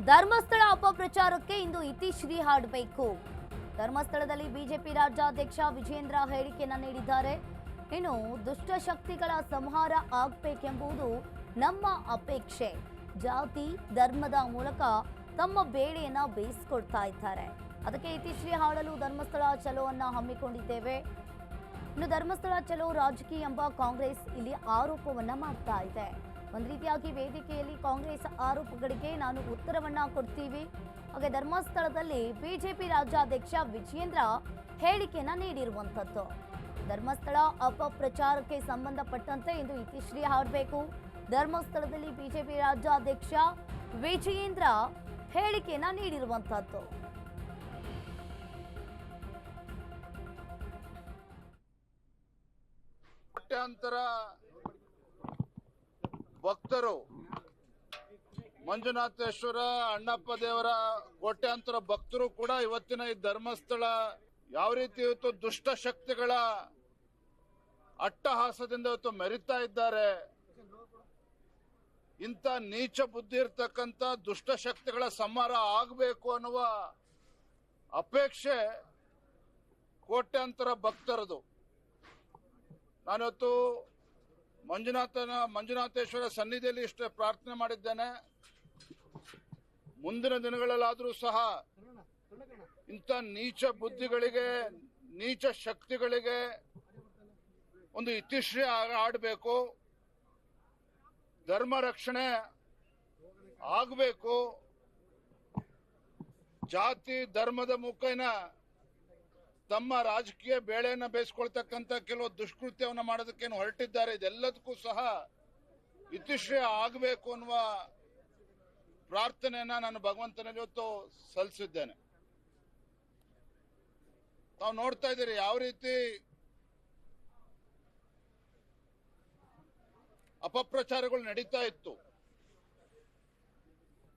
ಧರ್ಮಸ್ಥಳ ಅಪಪ್ರಚಾರಕ್ಕೆ ಇಂದು ಇತಿಶ್ರೀ ಹಾಡಬೇಕು. ಧರ್ಮಸ್ಥಳದಲ್ಲಿ ಬಿಜೆಪಿ ರಾಜ್ಯಾಧ್ಯಕ್ಷ ವಿಜೇಂದ್ರ ಹೇಳಿಕೆಯನ್ನ ನೀಡಿದ್ದಾರೆ. ಇನ್ನು ದುಷ್ಟಶಕ್ತಿಗಳ ಸಂಹಾರ ಆಗಬೇಕೆಂಬುದು ನಮ್ಮ ಅಪೇಕ್ಷೆ. ಜಾತಿ, ಧರ್ಮದ ಮೂಲಕ ತಮ್ಮ ಬೇಳೆಯನ್ನ ಬೇಯಿಸ್ಕೊಡ್ತಾ ಇದ್ದಾರೆ. ಅದಕ್ಕೆ ಇತಿಶ್ರೀ ಹಾಡಲು ಧರ್ಮಸ್ಥಳ ಚಲೋವನ್ನ ಹಮ್ಮಿಕೊಂಡಿದ್ದೇವೆ. ಇನ್ನು ಧರ್ಮಸ್ಥಳ ಚಲೋ ರಾಜಕೀಯ ಎಂಬ ಕಾಂಗ್ರೆಸ್ ಇಲ್ಲಿ ಆರೋಪವನ್ನ ಮಾಡ್ತಾ ಇದೆ. ಒಂದ್ ರೀತಿಯಾಗಿ ವೇದಿಕೆಯಲ್ಲಿ ಕಾಂಗ್ರೆಸ್ ಆರೋಪಗಳಿಗೆ ನಾನು ಉತ್ತರವನ್ನ ಕೊಡ್ತೀವಿ. ಹಾಗೆ ಧರ್ಮಸ್ಥಳದಲ್ಲಿ ಬಿಜೆಪಿ ರಾಜ್ಯಾಧ್ಯಕ್ಷ ವಿಜಯೇಂದ್ರ ಹೇಳಿಕೆಯನ್ನ ನೀಡಿರುವಂತದ್ದು ಧರ್ಮಸ್ಥಳ ಅಪಪ್ರಚಾರಕ್ಕೆ ಸಂಬಂಧಪಟ್ಟಂತೆ ಇಂದು ಇತಿಶ್ರೀ ಹಾಡಬೇಕು. ಧರ್ಮಸ್ಥಳದಲ್ಲಿ ಬಿಜೆಪಿ ರಾಜ್ಯಾಧ್ಯಕ್ಷ ವಿಜಯೇಂದ್ರ ಹೇಳಿಕೆಯನ್ನ ನೀಡಿರುವಂತದ್ದು ಕೋಟ್ಯಾಂತರ ಭಕ್ತರು ಮಂಜುನಾಥೇಶ್ವರ, ಅಣ್ಣಪ್ಪ ದೇವರ ಕೋಟ್ಯಾಂತರ ಭಕ್ತರು ಕೂಡ ಇವತ್ತಿನ ಈ ಧರ್ಮಸ್ಥಳ ಯಾವ ರೀತಿ ಇವತ್ತು ದುಷ್ಟ ಶಕ್ತಿಗಳ ಅಟ್ಟಹಾಸದಿಂದ ಇವತ್ತು ಮೆರಿತಾ ಇದ್ದಾರೆ. ಇಂಥ ನೀಚ ಬುದ್ಧಿ ಇರ್ತಕ್ಕಂಥ ದುಷ್ಟ ಶಕ್ತಿಗಳ ಸಂಹಾರ ಆಗಬೇಕು ಅನ್ನುವ ಅಪೇಕ್ಷೆ ಕೋಟ್ಯಾಂತರ ಭಕ್ತರದು. ನಾನಿವತ್ತು ಮಂಜುನಾಥನ, ಮಂಜುನಾಥೇಶ್ವರ ಸನ್ನಿಧಿಯಲ್ಲಿ ಇಷ್ಟೇ ಪ್ರಾರ್ಥನೆ ಮಾಡಿದ್ದೇನೆ. ಮುಂದಿನ ದಿನಗಳಲ್ಲಾದರೂ ಸಹ ಇಂಥ ನೀಚ ಬುದ್ಧಿಗಳಿಗೆ, ನೀಚ ಶಕ್ತಿಗಳಿಗೆ ಒಂದು ಇತಿಶ್ರೀ ಆಡಬೇಕು. ಧರ್ಮ ರಕ್ಷಣೆ ಆಗಬೇಕು. ಜಾತಿ, ಧರ್ಮದ ಮುಖೇನ ತಮ್ಮ ರಾಜಕೀಯ ಬೇಳೆಯನ್ನ ಬೇಯಿಸ್ಕೊಳ್ತಕ್ಕಂಥ ಕೆಲವು ದುಷ್ಕೃತ್ಯವನ್ನ ಮಾಡೋದಕ್ಕೇನು ಹೊರಟಿದ್ದಾರೆ, ಇದೆಲ್ಲದಕ್ಕೂ ಸಹ ಇತಿಶ್ರೇ ಆಗಬೇಕು ಅನ್ನುವ ಪ್ರಾರ್ಥನೆಯನ್ನ ನಾನು ಭಗವಂತನಲ್ಲಿ ಇವತ್ತು ಸಲ್ಲಿಸಿದ್ದೇನೆ. ತಾವು ನೋಡ್ತಾ ಇದ್ದೀರಿ ಯಾವ ರೀತಿ ಅಪಪ್ರಚಾರಗಳು ನಡೀತಾ ಇತ್ತು.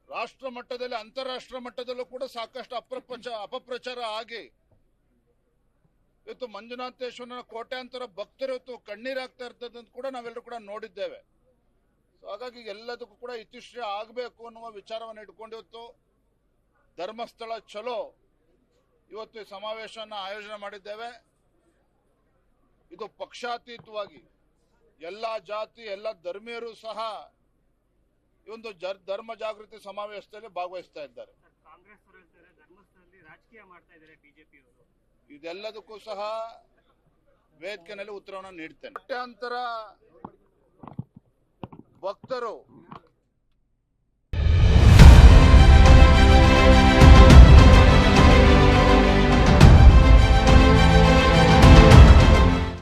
ರಾಷ್ಟ್ರ ಮಟ್ಟದಲ್ಲಿ, ಅಂತಾರಾಷ್ಟ್ರ ಮಟ್ಟದಲ್ಲೂ ಕೂಡ ಸಾಕಷ್ಟು ಅಪಪ್ರಚಾರ ಅಪಪ್ರಚಾರ ಆಗಿ ಇವತ್ತು ಮಂಜುನಾಥೇಶ್ವರನ ಕೋಟ್ಯಾಂತರ ಭಕ್ತರು ಇವತ್ತು ಕಣ್ಣೀರಾಗ್ತಾ ಇರ್ತದಂತ ಕೂಡ ನಾವೆಲ್ಲರೂ ಕೂಡ ನೋಡಿದ್ದೇವೆ. ಸೊ ಹಾಗಾಗಿ ಎಲ್ಲದಕ್ಕೂ ಕೂಡ ಇತಿಶ್ರೀ ಆಗಬೇಕು ಅನ್ನುವ ವಿಚಾರವನ್ನು ಇಟ್ಕೊಂಡು ಇವತ್ತು ಧರ್ಮಸ್ಥಳ ಚಲೋ ಇವತ್ತು ಈ ಸಮಾವೇಶವನ್ನು ಆಯೋಜನೆ ಮಾಡಿದ್ದೇವೆ. ಇದು ಪಕ್ಷಾತೀತವಾಗಿ ಎಲ್ಲ ಜಾತಿ, ಎಲ್ಲ ಧರ್ಮೀಯರು ಸಹ ಈ ಒಂದು ಧರ್ಮ ಜಾಗೃತಿ ಸಮಾವೇಶದಲ್ಲಿ ಭಾಗವಹಿಸ್ತಾ ಇದ್ದಾರೆ. ಕಾಂಗ್ರೆಸ್ ರಾಜಕೀಯ ಮಾಡ್ತಾ ಇದ್ದಾರೆ ಬಿಜೆಪಿ ಅವರು ಇದೆಲ್ಲದಕ್ಕೂ ಸಹ ವೇದಿಕೆನಲ್ಲಿ ಉತ್ತರವನ್ನು ನೀಡ್ತೇನೆ. ಅಂತರ ಭಕ್ತರು